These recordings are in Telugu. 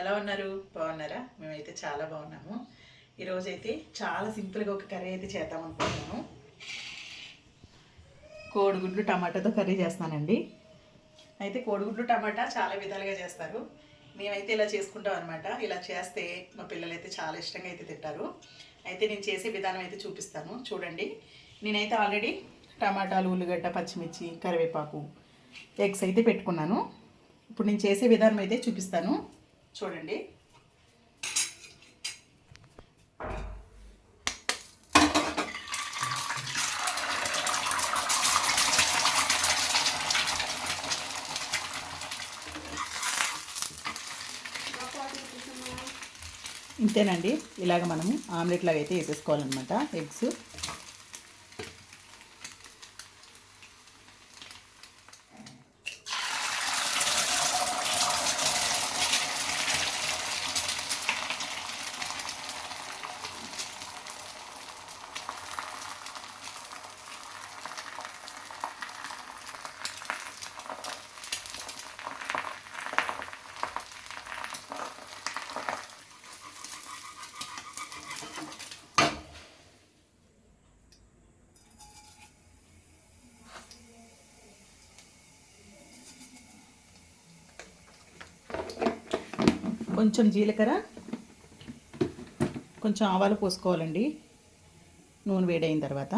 ఎలా ఉన్నారు? బాగున్నారా? మేమైతే చాలా బాగున్నాము. ఈరోజు అయితే చాలా సింపుల్గా ఒక కర్రీ అయితే చేద్దాం అనుకుంటున్నాను. కోడిగుడ్లు టమాటాతో కర్రీ చేస్తానండి. అయితే కోడిగుడ్లు టమాటా చాలా విధాలుగా చేస్తారు. మేమైతే ఇలా చేసుకుంటాం అనమాట ఇలా చేస్తే మా పిల్లలు అయితే చాలా ఇష్టంగా అయితే తింటారు. అయితే నేను చేసే విధానం అయితే చూపిస్తాను. చూడండి. నేనైతే ఆల్రెడీ టమాటాలు ఉల్లిగడ్డ పచ్చిమిర్చి కరివేపాకు ఎగ్స్ అయితే పెట్టుకున్నాను. ఇప్పుడు నేను చేసే విధానం అయితే చూపిస్తాను. చూడండి. ఇంతేనండి. ఇలాగ మనము ఆమ్లెట్ లాగా అయితే వేసేసుకోవాలన్నమాట ఎగ్స్. కొంచెం జీలకర్ర కొంచెం ఆవాలు పోసుకోవాలండి. నూనె వేడైన తర్వాత.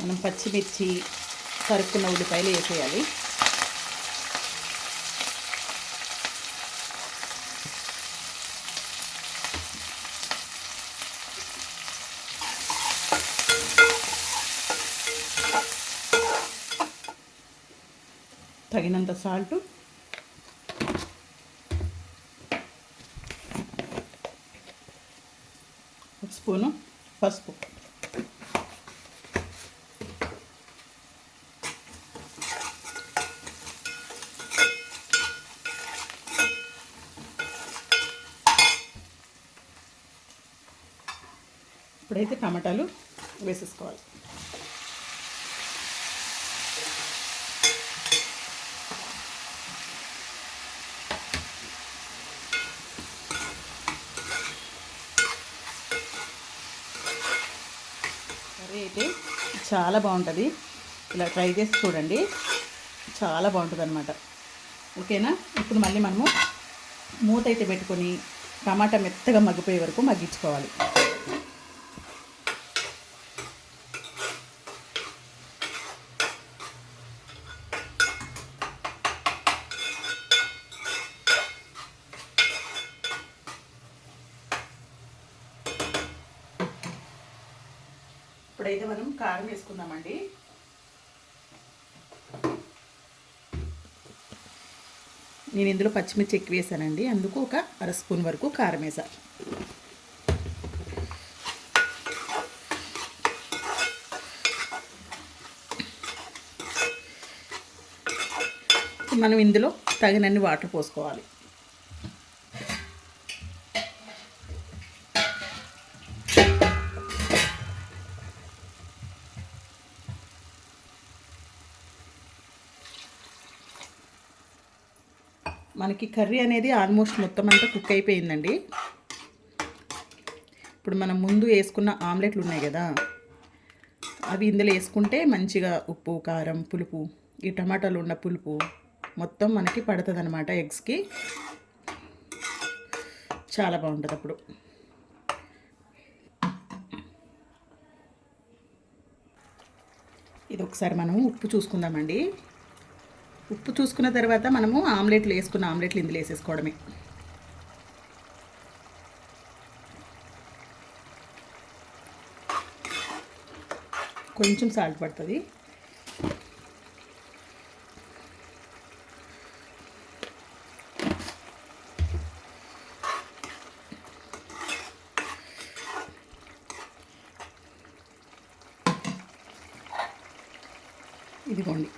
మనం పచ్చిమిర్చి కరుక్కున్న ఉల్లిపాయలు వేసేయాలి. తగినంత సాల్ట్ ఒక స్పూను పసుపు. ఇప్పుడైతే టమాటాలు వేసేసుకోవాలి. కర్రీ అయితే చాలా బాగుంటుంది. ఇలా ట్రై చేసి చూడండి. చాలా బాగుంటుంది అనమాట ఓకేనా? ఇప్పుడు మళ్ళీ మనము మూత అయితే పెట్టుకొని టమాటా మెత్తగా మగ్గిపోయే వరకు మగ్గించుకోవాలి. ఇప్పుడైతే మనం కారం వేసుకుందామండి. నేను ఇందులో పచ్చిమిర్చి ఎక్కువ వేసానండి. అందుకు ఒక అర స్పూన్ వరకు కారం వేసా. మనం ఇందులో తగినన్ని వాటర్ పోసుకోవాలి. మనకి కర్రీ అనేది ఆల్మోస్ట్ మొత్తం అంతా కుక్ అయిపోయిందండి. ఇప్పుడు మనం ముందు వేసుకున్న ఆమ్లెట్లు ఉన్నాయి కదా అవి ఇందులో వేసుకుంటే మంచిగా ఉప్పు కారం పులుపు ఈ టమాటాలు ఉన్న పులుపు మొత్తం మనకి పడుతుంది అనమాట ఎగ్స్కి. చాలా బాగుంటుంది అప్పుడు. ఇది ఒకసారి మనం ఉప్పు చూసుకుందామండి. ఉప్పు చూసుకున్న తర్వాత మనము ఆమ్లెట్లు వేసుకున్న ఆమ్లెట్లు ఇందులో వేసేసుకోవడమే. కొంచెం సాల్ట్ పడుతుంది. ఇదిగోండి.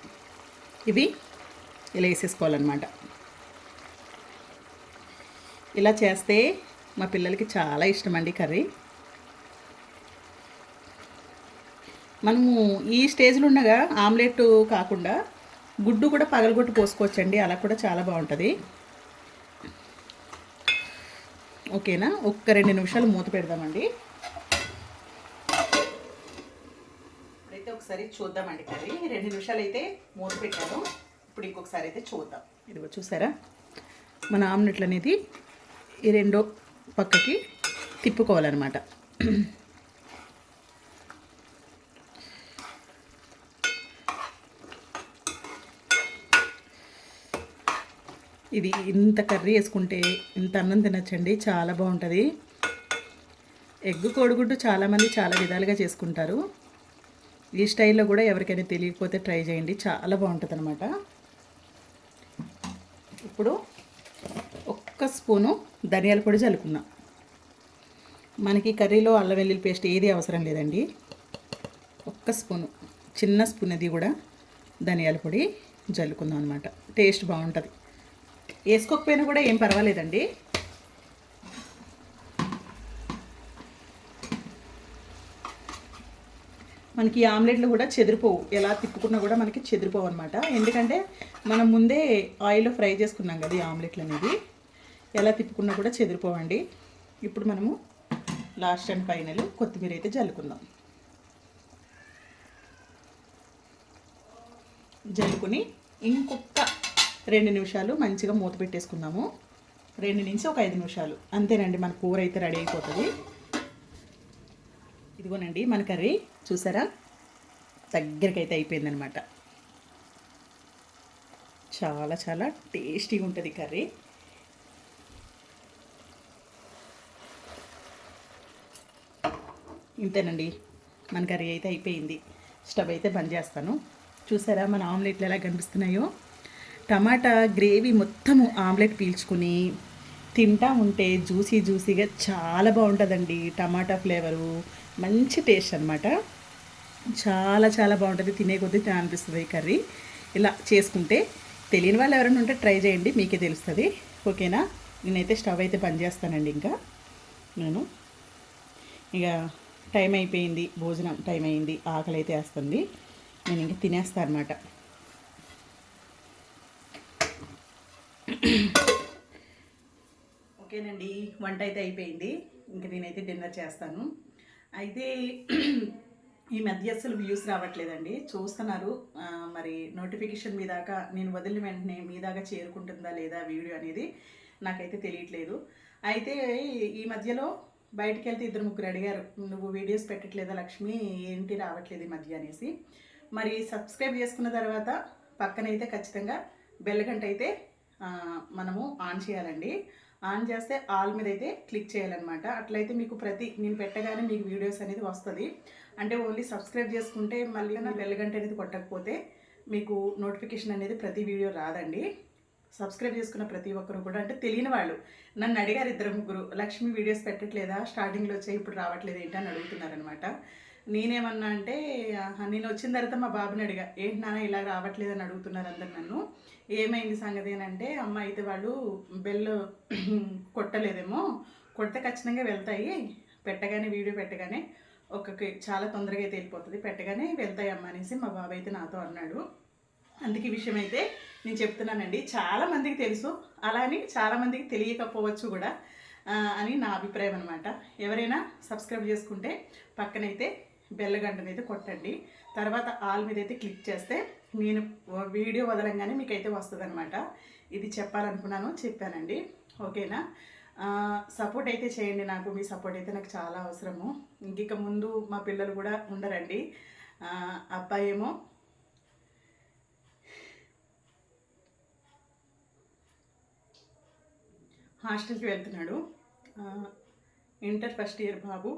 ఇవి ఇలా వేసేసుకోవాలన్నమాట. ఇలా చేస్తే మా పిల్లలకి చాలా ఇష్టం అండి కర్రీ. మనము ఈ స్టేజ్లో ఉండగా ఆమ్లెట్ కాకుండా గుడ్డు కూడా పగలగొట్టు పోసుకోవచ్చండి. అలా కూడా చాలా బాగుంటుంది. ఓకేనా? ఒక్క రెండు నిమిషాలు మూత పెడదామండి. ఇప్పుడైతే ఒకసారి చూద్దామండి కర్రీ. రెండు నిమిషాలు అయితే మూత పెట్టాను. ఇప్పుడు ఇంకొకసారి అయితే చూద్దాం. ఇదిగో చూసారా? మన ఆమ్లెట్లు అనేది ఈ రెండో పక్కకి తిప్పుకోవాలన్నమాట. ఇది ఇంత కర్రీ వేసుకుంటే ఇంత అన్నం తినచ్చండి చాలా బాగుంటుంది. ఎగ్ కోడిగుడ్డు చాలామంది చాలా విధాలుగా చేసుకుంటారు. ఈ స్టైల్లో కూడా ఎవరికైనా తెలియకపోతే ట్రై చేయండి చాలా బాగుంటుంది అనమాట ఇప్పుడు ఒక్క స్పూను ధనియాల పొడి చల్లుకుందాం. మనకి కర్రీలో అల్లం వెల్లుల్లి పేస్ట్ ఏది అవసరం లేదండి. ఒక్క స్పూను చిన్న స్పూన్ అది కూడా ధనియాల పొడి జల్లుకుందాం అనమాట టేస్ట్ బాగుంటుంది. వేసుకోకపోయినా కూడా ఏం పర్వాలేదండి. మనకి ఆమ్లెట్లు కూడా చెదిరిపోవు. ఎలా తిప్పుకున్నా కూడా మనకి చెదిరిపోవు అనమాట ఎందుకంటే మనం ముందే ఆయిల్లో ఫ్రై చేసుకున్నాం కదా ఈ ఆమ్లెట్లు అనేది ఎలా తిప్పుకున్నా కూడా చెదిరిపోవండి. ఇప్పుడు మనము లాస్ట్ అండ్ ఫైనల్ కొత్తిమీర అయితే జల్లుకుందాం. జల్లుకుని ఇంకొక రెండు నిమిషాలు మంచిగా మూత పెట్టేసుకుందాము. రెండు నుంచి ఒక ఐదు నిమిషాలు. అంతేనండి మన కూర అయితే రెడీ అయిపోతుంది. ఇదిగోనండి మన కర్రీ. చూసారా? దగ్గరకైతే అయితే అయిపోయిందనమాట. చాలా చాలా టేస్టీగా ఉంటుంది కర్రీ. ఇంతేనండి. మన కర్రీ అయితే అయిపోయింది. స్టవ్ అయితే బంద్ చేస్తాను. చూసారా మన ఆమ్లెట్లు ఎలా కనిపిస్తున్నాయో? టమాటా గ్రేవీ మొత్తము ఆమ్లెట్ పీల్చుకుని తింటా ఉంటే జ్యూసీ జ్యూసీగా చాలా బాగుంటుందండి. టమాటా ఫ్లేవరు. మంచి టేస్ట్ అనమాట చాలా చాలా బాగుంటుంది. తినే కొద్దీ అనిపిస్తుంది ఈ కర్రీ. ఇలా చేసుకుంటే తెలియని వాళ్ళు ఎవరైనా ఉంటే ట్రై చేయండి మీకే తెలుస్తుంది. ఓకేనా? నేనైతే స్టవ్ అయితే బంద్ చేస్తానండి ఇంకా. నేను ఇక టైం అయిపోయింది భోజనం టైం అయింది ఆకలి అయితే వేస్తుంది. నేను ఇంక తినేస్తాను అనమాట ఓకేనండి వంట అయితే అయిపోయింది. ఇంక నేనైతే డిన్నర్ చేస్తాను. అయితే ఈ మధ్య అసలు వ్యూస్ రావట్లేదండి. చూస్తున్నారు. మరి నోటిఫికేషన్ మీ దాకా నేను వదిలిన వెంటనే మీ దాకా చేరుకుంటుందా లేదా వీడియో అనేది నాకైతే తెలియట్లేదు. అయితే ఈ మధ్యలో బయటికి వెళ్తే ఇద్దరు ముగ్గురు అడిగారు నువ్వు వీడియోస్ పెట్టట్లేదా లక్ష్మి? ఏంటి రావట్లేదు ఈ మధ్య? అనేసి. మరి సబ్స్క్రైబ్ చేసుకున్న తర్వాత పక్కనైతే ఖచ్చితంగా బెల్లగంట అయితే మనము ఆన్ చేయాలండి. ఆన్ చేస్తే ఆల్ మీద అయితే క్లిక్ చేయాలన్నమాట. అట్లయితే మీకు ప్రతి నేను పెట్టగానే మీకు వీడియోస్ అనేది వస్తుంది. అంటే ఓన్లీ సబ్స్క్రైబ్ చేసుకుంటే మళ్ళీ నా బెల్ గంట అనేది కొట్టకపోతే మీకు నోటిఫికేషన్ అనేది ప్రతి వీడియో రాదండి. సబ్స్క్రైబ్ చేసుకున్న ప్రతి ఒక్కరు కూడా అంటే తెలియని వాళ్ళు నన్ను అడిగారు ఇద్దరు ముగ్గురు లక్ష్మి వీడియోస్ పెట్టట్లేదా? స్టార్టింగ్లో వచ్చే ఇప్పుడు రావట్లేదు ఏంటి? అని అడుగుతున్నారనమాట నేనేమన్నా అంటే నేను వచ్చిన తర్వాత మా బాబుని అడిగా ఏంటి నాన్న ఇలా రావట్లేదు? అని అడుగుతున్నారు అందరు నన్ను. ఏమైంది సంగతి అని అంటే అమ్మ అయితే వాళ్ళు బెల్ కొట్టలేదేమో కొడితే ఖచ్చితంగా వెళ్తాయి పెట్టగానే వీడియో పెట్టగానే ఒక్కొక్క చాలా తొందరగా అయితే వెళ్ళిపోతుంది. పెట్టగానే వెళ్తాయమ్మా అనేసి మా బాబాయ్ అయితే నాతో అన్నాడు. అందుకే విషయం అయితే నేను చెప్తున్నానండి. చాలా మందికి తెలుసు. అలా అని చాలా మందికి తెలియకపోవచ్చు కూడా అని నా అభిప్రాయం అనమాట ఎవరైనా సబ్స్క్రైబ్ చేసుకుంటే పక్కనైతే బెల్ అయితే కొట్టండి. తర్వాత ఆల్ మీద అయితే క్లిక్ చేస్తే నేను వీడియో వదలంగానే మీకైతే వస్తుంది అనమాట ఇది చెప్పాలనుకున్నాను చెప్పానండి. ఓకేనా? సపోర్ట్ అయితే చేయండి నాకు మీ సపోర్ట్ అయితే నాకు చాలా అవసరము. ఇంక ముందు మా పిల్లలు కూడా ఉండరండి. అబ్బాయి ఏమో హాస్టల్కి వెళ్తున్నాడు. ఇంటర్ ఫస్ట్ ఇయర్ బాబు.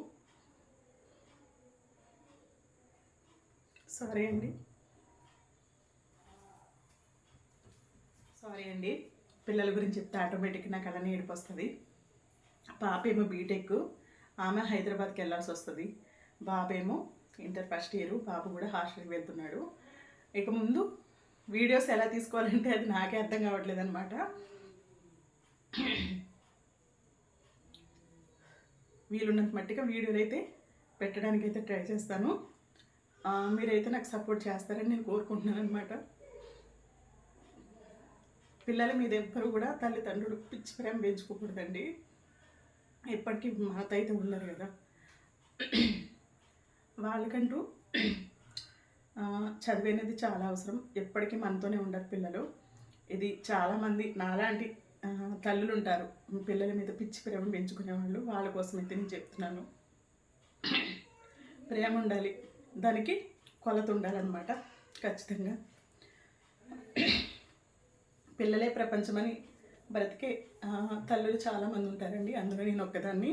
సారీ అండి. సారీ అండి. పిల్లల గురించి చెప్తే ఆటోమేటిక్ నాకు అలానే ఏడుపు వస్తుంది. పాప ఏమో బీటెక్ ఆమె హైదరాబాద్కి వెళ్ళాల్సి వస్తుంది. బాబేమో ఇంటర్ ఫస్ట్ ఇయర్ బాబు కూడా హాస్టల్కి వెళ్తున్నాడు. ఇక ముందు వీడియోస్ ఎలా తీసుకోవాలంటే అది నాకే అర్థం కావట్లేదు అనమాట వీలున్నంత మట్టిగా వీడియోలు అయితే పెట్టడానికి అయితే ట్రై చేస్తాను. మీరైతే నాకు సపోర్ట్ చేస్తారని నేను కోరుకుంటున్నాను అనమాట పిల్లల మీద ఎవ్వరు కూడా తల్లిదండ్రులు పిచ్చి ప్రేమ పెంచుకోకూడదండి. ఎప్పటికీ మాతైతే అయితే ఉన్నారు కదా. వాళ్ళకంటూ ఆ, అనేది చాలా అవసరం. ఎప్పటికీ మనతోనే ఉండరు పిల్లలు. ఇది చాలామంది నాలాంటి తల్లులు ఉంటారు. పిల్లల మీద పిచ్చి ప్రేమ పెంచుకునే వాళ్ళు. వాళ్ళ కోసం అయితే నేను చెప్తున్నాను. ప్రేమ ఉండాలి. దానికి కొలత ఉండాలన్నమాట. ఖచ్చితంగా. పిల్లలే ప్రపంచమని బ్రతికే తల్లులు చాలామంది ఉంటారండి అందులో నేను ఒక్కదాన్ని.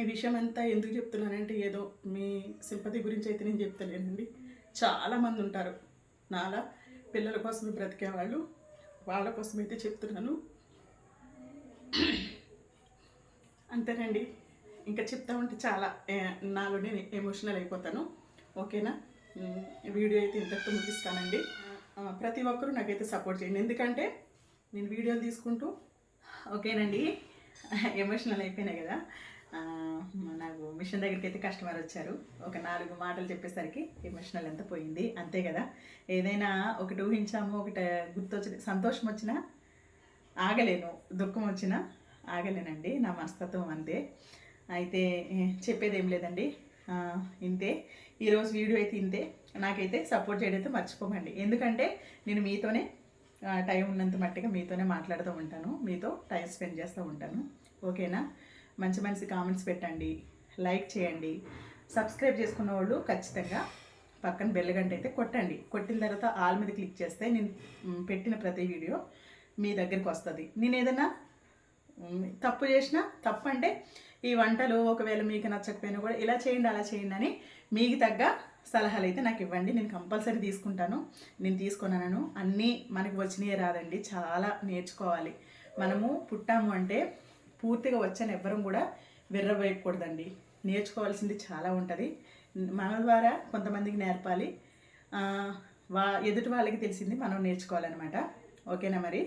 ఈ విషయం అంతా ఎందుకు చెప్తున్నానంటే ఏదో మీ సింపతి గురించి అయితే నేను చెప్తలేనండి. చాలామంది ఉంటారు. నాలా పిల్లల కోసం బ్రతికే వాళ్ళు వాళ్ళ కోసం అయితే చెప్తున్నాను. అంతేనండి. ఇంకా చెప్తా ఉంటే చాలా నాలో నేను ఎమోషనల్ అయిపోతాను. ఓకేనా? వీడియో అయితే ఇంతటితో ముగిస్తానండి. ప్రతి ఒక్కరూ నాకైతే సపోర్ట్ చేయండి. ఎందుకంటే నేను వీడియోలు తీసుకుంటూ ఓకేనండి. ఎమోషనల్ అయిపోయినాయి కదా. నాకు మిషన్ దగ్గరికి అయితే కస్టమర్ వచ్చారు. ఒక నాలుగు మాటలు చెప్పేసరికి ఎమోషనల్ ఎంత పోయింది అంతే కదా. ఏదైనా ఒకటి ఊహించాము ఒకటి గుర్తొచ్చి సంతోషం వచ్చినా ఆగలేను దుఃఖం వచ్చినా ఆగలేనండి. నా మనస్తత్వం అంతే. అయితే చెప్పేది ఏం లేదండి. ఇంతే. ఈరోజు వీడియో అయితే ఇంతే. నాకైతే సపోర్ట్ చేయడం అయితే మర్చిపోకండి. ఎందుకంటే నేను మీతోనే టైం ఉన్నంత మట్టిగా మీతోనే మాట్లాడుతూ ఉంటాను. మీతో టైం స్పెండ్ చేస్తూ ఉంటాను. ఓకేనా? మంచి మంచి కామెంట్స్ పెట్టండి. లైక్ చేయండి. సబ్స్క్రైబ్ చేసుకున్న వాళ్ళు ఖచ్చితంగా పక్కన బెల్ గంట అయితే కొట్టండి. కొట్టిన తర్వాత ఆల్ మీద క్లిక్ చేస్తే నేను పెట్టిన ప్రతి వీడియో మీ దగ్గరికి వస్తుంది. నేను ఏదైనా తప్పు చేసినా తప్పు అంటే ఈ వంటలు ఒకవేళ మీకు నచ్చకపోయినా కూడా ఇలా చేయండి అలా చేయండి అని మీకు తగ్గ సలహాలు అయితే నాకు ఇవ్వండి నేను కంపల్సరీ తీసుకుంటాను. నేను తీసుకున్నాను. అన్నీ మనకు వచ్చినాయే రాదండి. చాలా నేర్చుకోవాలి. మనము పుట్టాము అంటే పూర్తిగా వచ్చాను ఎవ్వరం కూడా విర్రవేయకూడదండి. నేర్చుకోవాల్సింది చాలా ఉంటుంది. మన ద్వారా కొంతమందికి నేర్పాలి. వా ఎదుటి వాళ్ళకి తెలిసింది మనం నేర్చుకోవాలన్నమాట. ఓకేనా మరి?